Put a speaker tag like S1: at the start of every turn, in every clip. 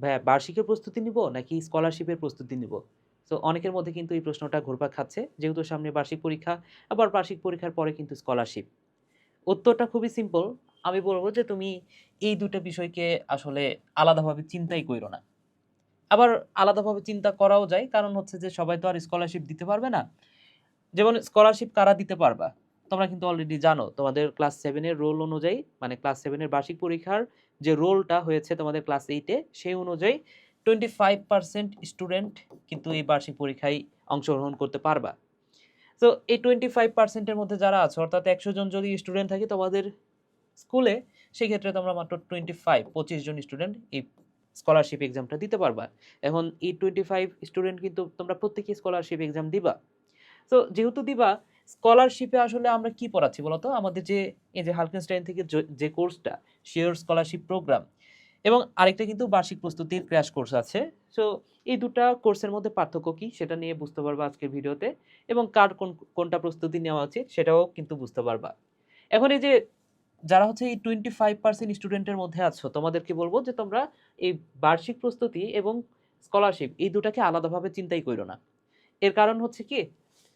S1: ভাইয়া বার্ষিকের প্রস্তুতি নিব নাকি স্কলারশিপের প্রস্তুতি নিব? সো অনেকের মধ্যে কিন্তু এই প্রশ্নটা ঘুরপাক খাচ্ছে। যেহেতু সামনে বার্ষিক পরীক্ষা, আবার বার্ষিক পরীক্ষার পরে কিন্তু স্কলারশিপ। উত্তরটা খুবই সিম্পল। আমি বলব যে তুমি এই ২ টা বিষয়কে আসলে আলাদাভাবে চিন্তাই কইরো না। আবার আলাদাভাবে চিন্তা করাও যায়। কারণ হচ্ছে যে সবাই তো আর স্কলারশিপ দিতে পারবে না। যেমন স্কলারশিপ কারা দিতে পারবা? তোমরা কিন্তু অলরেডি জানো, তোমাদের ক্লাস সেভেনের রোল অনুযায়ী মানে ক্লাস সেভেনের বার্ষিক পরীক্ষার যে রোলটা হয়েছে তোমাদের ক্লাস এইটে সেই অনুযায়ী 25% স্টুডেন্ট কিন্তু এই বার্ষিক পরীক্ষায় অংশগ্রহণ করতে পারবা। তো এই টোয়েন্টি ফাইভ পার্সেন্টের মধ্যে যারা আছো, অর্থাৎ ১০০ জন যদি স্টুডেন্ট থাকে তোমাদের স্কুলে সেক্ষেত্রে তোমরা মাত্র 25 25 জন স্টুডেন্ট এই স্কলারশিপ এক্সামটা দিতে পারবা। এখন এই 25 স্টুডেন্ট কিন্তু তোমরা প্রত্যেকেই স্কলারশিপ এক্সাম দিবা। তো যেহেতু দিবা স্কলারশিপে আসলে আমরা কি পড়াচ্ছি বলতো আমাদের যে, এই যে হালকেনস্টাইন থেকে য কোর্সটা শিওর স্কলারশিপ প্রোগ্রাম এবং আরেকটা কিন্তু বার্ষিক প্রস্তুতির ক্র্যাশ কোর্স আছে। সো এই দুটা কোর্সের মধ্যে পার্থক্য কি সেটা নিয়ে বুঝতে পারবা আজকের ভিডিওতে এবং কার কোন, কোনটা প্রস্তুতি নেওয়া উচিত সেটাও কিন্তু বুঝতে পারবা। এখন এই যে, যারা হচ্ছে এই 25% স্টুডেন্টের মধ্যে আছো, তোমাদেরকে বলব যে তোমরা এই বার্ষিক প্রস্তুতি এবং স্কলারশিপ এই ২ টাকে আলাদাভাবে চিন্তাই করো না। এর কারণ হচ্ছে কি?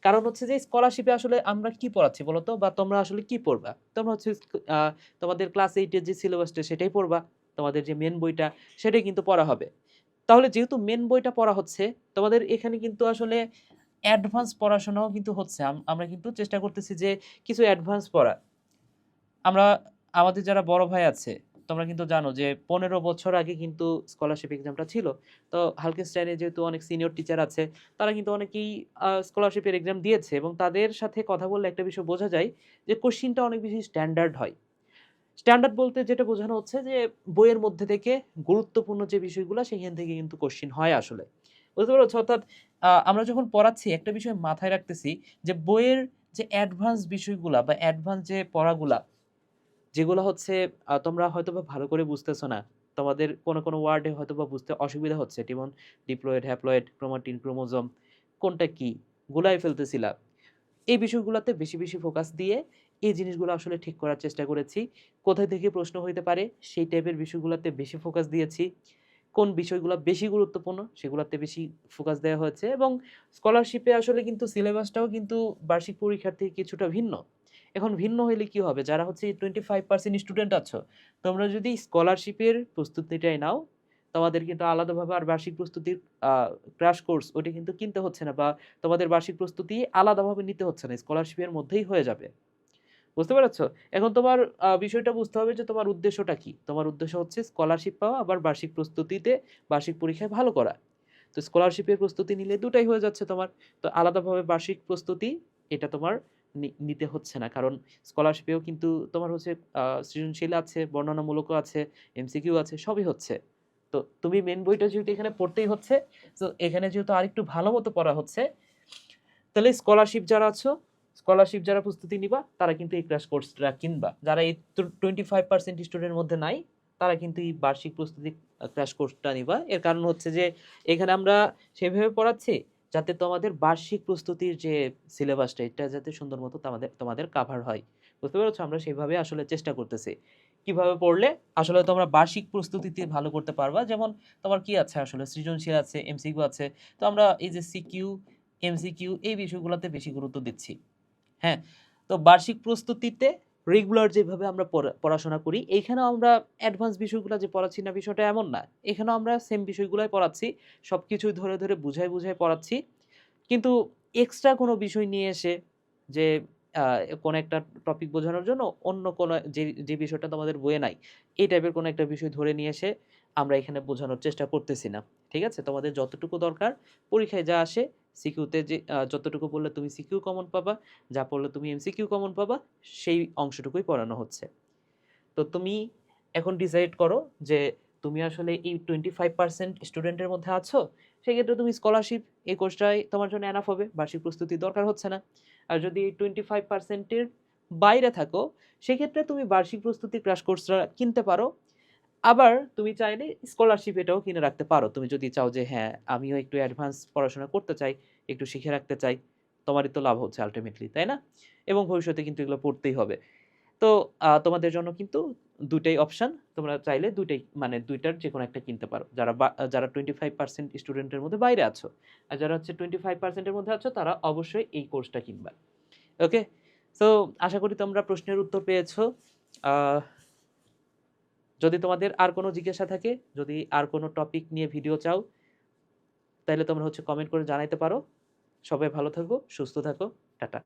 S1: কারণ হচ্ছে যে স্কলারশিপে আসলে আমরা কি পড়াচ্ছি বলো তো? বা তোমরা আসলে কি পড়বা? তোমরা হচ্ছে তোমাদের ক্লাস এইটের যে সিলেবাসটা সেটাই পড়বা। তোমাদের যে মেন বইটা সেটাই কিন্তু পড়া হবে। তাহলে যেহেতু মেন বইটা পড়া হচ্ছে, তোমাদের এখানে কিন্তু আসলে অ্যাডভান্স পড়াশোনাও কিন্তু হচ্ছে। আমরা কিন্তু চেষ্টা করতেছি যে কিছু অ্যাডভান্স পড়া। আমরা আমাদের যারা বড় ভাই আছে, তোমরা কিন্তু জানো যে ১৫ বছর আগে কিন্তু স্কলারশিপ এক্সামটা ছিল। তো হালকেনস্টাইনে যেহেতু অনেক সিনিয়র টিচার আছে, তারা কিন্তু অনেকেই স্কলারশিপের এক্সাম দিয়েছে এবং তাদের সাথে কথা বললে একটা বিষয় বোঝা যায় যে কোয়েশ্চেনটা অনেক বেশি স্ট্যান্ডার্ড হয়। স্ট্যান্ডার্ড বলতে যেটা বোঝানো হচ্ছে যে বইয়ের মধ্যে থেকে গুরুত্বপূর্ণ যে বিষয়গুলো সেখান থেকে কিন্তু কোয়েশ্চেন হয় আসলে। বুঝতে পেরেছ? অর্থাৎ আমরা যখন পড়াচ্ছি একটা বিষয় মাথায় রাখতেছি যে বইয়ের যে অ্যাডভান্স বিষয়গুলা বা অ্যাডভান্স যে পড়াগুলা, যেগুলা হচ্ছে তোমরা হয়তোবা ভালো করে বুঝতেছো না। তোমাদের কোনো, কোনো ওয়ার্ডে হয়তোবা বুঝতে অসুবিধা হচ্ছে। যেমন ডিপ্লয়েড, হ্যাপ্লয়েড, ক্রোমাটিন, ক্রোমোজোম কোনটা কি? গুলায় ফেলতেছিলা। এই বিষয়গুলাতে বেশি, বেশি ফোকাস দিয়ে এই জিনিসগুলো আসলে ঠিক করার চেষ্টা করেছি। কোথায় থেকে প্রশ্ন হইতে পারে সেই টাইপের বিষয়গুলাতে বেশি ফোকাস দিয়েছি। কোন বিষয়গুলা বেশি গুরুত্বপূর্ণ সেগুলাতে বেশি ফোকাস দেওয়া হয়েছে এবং স্কলারশিপে আসলে কিন্তু সিলেবাসটাও কিন্তু বার্ষিক পরীক্ষার থেকে কিছুটা ভিন্ন। এখন ভিন্ন হইলে কি হবে? যারা হচ্ছে 25% স্টুডেন্ট আছো, তোমরা যদি স্কলারশিপের প্রস্তুতিটাই নাও, তোমাদের কিন্তু আলাদাভাবে আর বার্ষিক প্রস্তুতির ক্র্যাশ কোর্স ওইটা কিন্তু কিনতে হচ্ছে না বা তোমাদের বার্ষিক প্রস্তুতি আলাদাভাবে নিতে হচ্ছে না। স্কলারশিপের মধ্যেই হয়ে যাবে। বুঝতে পেরেছ? এখন তোমার বিষয়টা বুঝতে হবে যে তোমার উদ্দেশ্যটা কি? তোমার উদ্দেশ্য হচ্ছে স্কলারশিপ পাওয়া আবার বার্ষিক প্রস্তুতিতে বার্ষিক পরীক্ষায় ভালো করা। তো স্কলারশিপের প্রস্তুতি নিলে দুটাই হয়ে যাচ্ছে তোমার। তো আলাদাভাবে বার্ষিক প্রস্তুতি এটা তোমার নিতে হচ্ছে না। কারণ স্কলারশিপেও কিন্তু তোমার হচ্ছে সৃজনশীল আছে, বর্ণনামূলকও আছে, এমসিকিউ আছে, সবই হচ্ছে। তো তুমি মেন বইটা যেহেতু এখানে পড়তেই হচ্ছে, তো এখানে যেহেতু আরেকটু ভালো মতো পড়া হচ্ছে, তাহলে স্কলারশিপ যারা আছো, স্কলারশিপ যারা প্রস্তুতি নিবা তারা কিন্তু এই ক্র্যাশ কোর্সটা কিনবা। যারা এই টোয়েন্টি ফাইভ পার্সেন্ট স্টুডেন্টের মধ্যে নাই, তারা কিন্তু এই বার্ষিক প্রস্তুতি ক্র্যাশ কোর্সটা নিবা। এর কারণ হচ্ছে যে এখানে আমরা সেভাবে পড়াচ্ছি যাতে তোমাদের বার্ষিক প্রস্তুতির যে সিলেবাসটা এটা যাতে সুন্দর মতো তোমাদের তোমাদের কাভার হয়। বুঝতে পেরেছ আমরা সেইভাবে আসলে চেষ্টা করতেছি। কীভাবে পড়লে আসলে তোমরা বার্ষিক প্রস্তুতিতে ভালো করতে পারবা। যেমন তোমার কি আছে আসলে সৃজনশীল আছে, এমসিকিউ আছে। তো আমরা এই যে সিকিউ, এমসিকিউ এই বিষয়গুলোতে বেশি গুরুত্ব দিচ্ছি। হ্যাঁ? তো বার্ষিক প্রস্তুতিতে রেগুলার যেভাবে আমরা পড়া পড়াশোনা করি, এইখানেও আমরা অ্যাডভান্স বিষয়গুলো যে পড়াচ্ছি না বিষয়টা এমন না। এখানেও আমরা সেম বিষয়গুলোই পড়াচ্ছি। সব সবকিছুই ধরে, ধরে বুঝায়, বুঝায় পড়াচ্ছি। কিন্তু এক্সট্রা কোনো বিষয় নিয়ে এসে যে কোনো একটা টপিক বোঝানোর জন্য অন্য কোনো যে, যে বিষয়টা তোমাদের বইয়ে নাই, এই টাইপের কোনো একটা বিষয় ধরে নিয়ে এসে আমরা এখানে বোঝানোর চেষ্টা করতেছি না। ঠিক আছে? তোমাদের যতটুকু দরকার পরীক্ষায় যা আসে সিকিউতে যে যতটুকু পড়লে তুমি সিকিউ কমন পাবা, যা পড়লে তুমি এমসিকিউ কমন পাবা, সেই অংশটুকুই পড়ানো হচ্ছে। তো তুমি এখন ডিসাইড করো যে তুমি আসলে এই 25% স্টুডেন্টের মধ্যে আছো, সেক্ষেত্রে তুমি স্কলারশিপ এই কোর্সটাই তোমার জন্য এনাফ হবে। বার্ষিক প্রস্তুতি দরকার হচ্ছে না। আর যদি এই 25% এর বাইরে থাকো, সেক্ষেত্রে তুমি বার্ষিক প্রস্তুতি ক্র্যাশ কোর্সটা কিনতে পারো। আবার তুমি চাইলে স্কলারশিপ এটাও কিনে রাখতে পারো। তুমি যদি চাও যে হ্যাঁ, আমিও একটু অ্যাডভান্স পড়াশোনা করতে চাই, একটু শিখে রাখতে চাই। তোমারই তো লাভ হচ্ছে আলটিমেটলি তাই না? এবং ভবিষ্যতে কিন্তু এগুলো পড়তেই হবে। তো তোমাদের জন্য কিন্তু ২ টাই অপশন। তোমরা চাইলে ২ টাই মানে ২ টার যেকোনো একটা কিনতে পারো। যারা যারা 25% স্টুডেন্টের মধ্যে বাইরে আছো। আর যারা হচ্ছে 25% এর মধ্যে আছো তারা অবশ্যই এই কোর্সটা কিনবা। ওকে? তো আশা করি তোমরা প্রশ্নের উত্তর পেয়েছ। যদি তোমাদের আর কোনো জিজ্ঞাসা থাকে, যদি আর কোনো টপিক নিয়ে ভিডিও চাও তাহলে তোমরা হচ্ছে কমেন্ট করে জানাইতে পারো। সবাই ভালো থাকো, সুস্থ থাকো। টাটা।